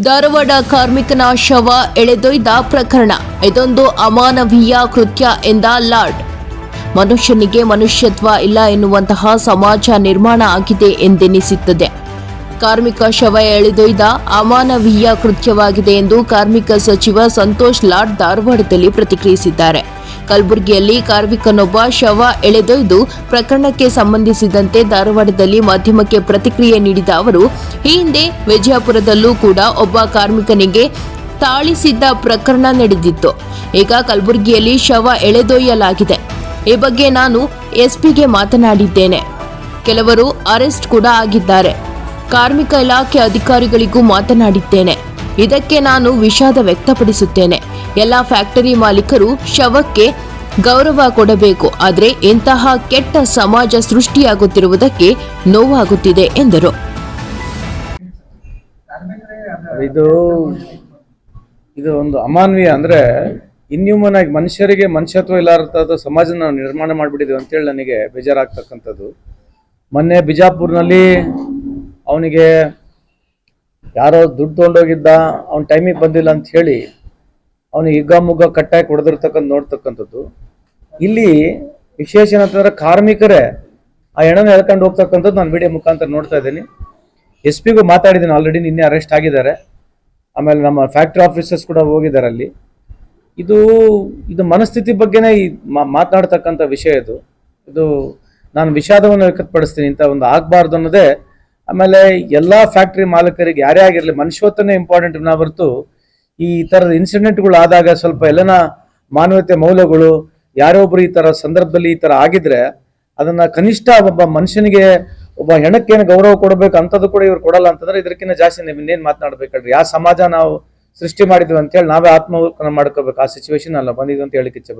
ಧಾರವಾಡ ಕಾರ್ಮಿಕನ ಶವ ಎಳೆದೊಯ್ದ ಪ್ರಕರಣ. ಇದೊಂದು ಅಮಾನವೀಯ ಕೃತ್ಯ ಎಂದ ಲಾರ್ಡ್. ಮನುಷ್ಯನಿಗೆ ಮನುಷ್ಯತ್ವ ಇಲ್ಲ ಎನ್ನುವಂತಹ ಸಮಾಜ ನಿರ್ಮಾಣ ಆಗಿದೆ ಎಂದೆನಿಸುತ್ತದೆ. ಕಾರ್ಮಿಕ ಶವ ಎಳೆದೊಯ್ದ ಅಮಾನವೀಯ ಕೃತ್ಯವಾಗಿದೆ ಎಂದು ಕಾರ್ಮಿಕ ಸಚಿವ ಸಂತೋಷ್ ಲಾಡ್ ಧಾರವಾಡದಲ್ಲಿ ಪ್ರತಿಕ್ರಿಯಿಸಿದ್ದಾರೆ. ಕಲಬುರಗಿಯಲ್ಲಿ ಕಾರ್ಮಿಕನೊಬ್ಬ ಶವ ಎಳೆದೊಯ್ದು ಪ್ರಕರಣಕ್ಕೆ ಸಂಬಂಧಿಸಿದಂತೆ ಧಾರವಾಡದಲ್ಲಿ ಮಾಧ್ಯಮಕ್ಕೆ ಪ್ರತಿಕ್ರಿಯೆ ನೀಡಿದ ಅವರು, ಈ ಹಿಂದೆ ವಿಜಯಪುರದಲ್ಲೂ ಕೂಡ ಒಬ್ಬ ಕಾರ್ಮಿಕನಿಗೆ ತಾಳಿಸಿದ್ದ ಪ್ರಕರಣ ನಡೆದಿತ್ತು. ಈಗ ಕಲಬುರಗಿಯಲ್ಲಿ ಶವ ಎಳೆದೊಯ್ಯಲಾಗಿದೆ. ಈ ಬಗ್ಗೆ ನಾನು ಎಸ್ಪಿಗೆ ಮಾತನಾಡಿದ್ದೇನೆ. ಕೆಲವರು ಅರೆಸ್ಟ್ ಕೂಡ ಆಗಿದ್ದಾರೆ. ಕಾರ್ಮಿಕ ಇಲಾಖೆ ಅಧಿಕಾರಿಗಳಿಗೂ ಮಾತನಾಡಿದ್ದೇನೆ. ಇದಕ್ಕೆ ನಾನು ವಿಷಾದ ವ್ಯಕ್ತಪಡಿಸುತ್ತೇನೆ. ಎಲ್ಲ ಫ್ಯಾಕ್ಟರಿ ಮಾಲೀಕರು ಶವಕ್ಕೆ ಗೌರವ ಕೊಡಬೇಕು. ಆದರೆ ಇಂತಹ ಕೆಟ್ಟ ಸಮಾಜ ಸೃಷ್ಟಿಯಾಗುತ್ತಿರುವುದಕ್ಕೆ ನೋವಾಗುತ್ತಿದೆ ಎಂದರು. ಇದು ಇದು ಒಂದು ಅಮಾನವೀಯ ಅಂದ್ರೆ ಇನ್ಹ್ಯೂಮನ್ ಆಗಿ ಮನುಷ್ಯರಿಗೆ ಮನುಷ್ಯತ್ವ ಇಲ್ಲಾರದ ಸಮಾಜ ನಾವು ನಿರ್ಮಾಣ ಮಾಡಿಬಿಟ್ಟಿದ್ದೀವಿ ಅಂತೇಳಿ ನನಗೆ ಬೇಜಾರಾಗ್ತಕ್ಕಂಥದ್ದು. ಮೊನ್ನೆ ಬಿಜಾಪುರ್ನಲ್ಲಿ ಅವನಿಗೆ ಯಾರೋ ದುಡ್ಡು ತೊಗೊಂಡೋಗಿದ್ದ, ಅವ್ನ ಟೈಮಿಗೆ ಬಂದಿಲ್ಲ ಅಂತ ಹೇಳಿ ಅವನಿಗೆ ಹಿಗ್ಗ ಮುಗ್ಗ ಕಟ್ಟಾಗಿ ಹೊಡೆದಿರ್ತಕ್ಕಂಥ ನೋಡ್ತಕ್ಕಂಥದ್ದು. ಇಲ್ಲಿ ವಿಶೇಷ ಏನಂತಂದ್ರೆ ಕಾರ್ಮಿಕರೇ ಆ ಹೆಣನ ಎಳ್ಕೊಂಡು ಹೋಗ್ತಕ್ಕಂಥದ್ದು ನಾನು ವಿಡಿಯೋ ಮುಖಾಂತರ ನೋಡ್ತಾ ಇದ್ದೀನಿ. ಎಸ್ ಪಿಗೂ ಮಾತಾಡಿದ್ದೀನಿ ಆಲ್ರೆಡಿ ನಿನ್ನೆ ಅರೆಸ್ಟ್ ಆಗಿದ್ದಾರೆ. ಆಮೇಲೆ ನಮ್ಮ ಫ್ಯಾಕ್ಟ್ರಿ ಆಫೀಸರ್ಸ್ ಕೂಡ ಹೋಗಿದ್ದಾರೆ ಅಲ್ಲಿ. ಇದು ಇದು ಮನಸ್ಥಿತಿ ಬಗ್ಗೆನೇ ಈ ಮಾತನಾಡ್ತಕ್ಕಂಥ ವಿಷಯ ಇದು. ಇದು ನಾನು ವಿಷಾದವನ್ನು ವ್ಯಕ್ತಪಡಿಸ್ತೀನಿ, ಇಂಥ ಒಂದು ಆಗಬಾರ್ದು ಅನ್ನೋದೇ. ಆಮೇಲೆ ಎಲ್ಲ ಫ್ಯಾಕ್ಟ್ರಿ ಮಾಲೀಕರಿಗೆ ಯಾರೇ ಆಗಿರಲಿ ಮನುಷ್ಯತ್ವನೇ ಇಂಪಾರ್ಟೆಂಟ್ ನಾ ಹೊರತು ಈ ಥರದ ಇನ್ಸಿಡೆಂಟ್ಗಳು ಆದಾಗ ಸ್ವಲ್ಪ ಎಲ್ಲನ ಮಾನವತೆ ಮೌಲ್ಯಗಳು, ಯಾರೋ ಒಬ್ರು ಈ ತರ ಸಂದರ್ಭದಲ್ಲಿ ಈ ತರ ಆಗಿದ್ರೆ ಅದನ್ನ ಕನಿಷ್ಠ ಒಬ್ಬ ಮನುಷ್ಯನಿಗೆ ಒಬ್ಬ ಹೆಣಕ್ಕೇನು ಗೌರವ ಕೊಡಬೇಕು ಅಂತದ್ದು ಕೂಡ ಇವ್ರು ಕೊಡಲ್ಲ ಅಂತಂದ್ರೆ ಇದಕ್ಕಿಂತ ಜಾಸ್ತಿ ನೀವು ಇನ್ನೇನು ಮಾತನಾಡ್ಬೇಕಲ್ರಿ ಯಾವ ಸಮಾಜ ನಾವು ಸೃಷ್ಟಿ ಮಾಡಿದ್ವಿ ಅಂತೇಳಿ ನಾವೇ ಆತ್ಮವಲೋಕನ ಮಾಡ್ಕೋಬೇಕು. ಆ ಸಿಚುವೇಶನ್ ಅಲ್ಲ ಬಂದಿದ್ವಿ ಅಂತ ಹೇಳಿಕ್ಕೆ ಇಚ್ಛೆ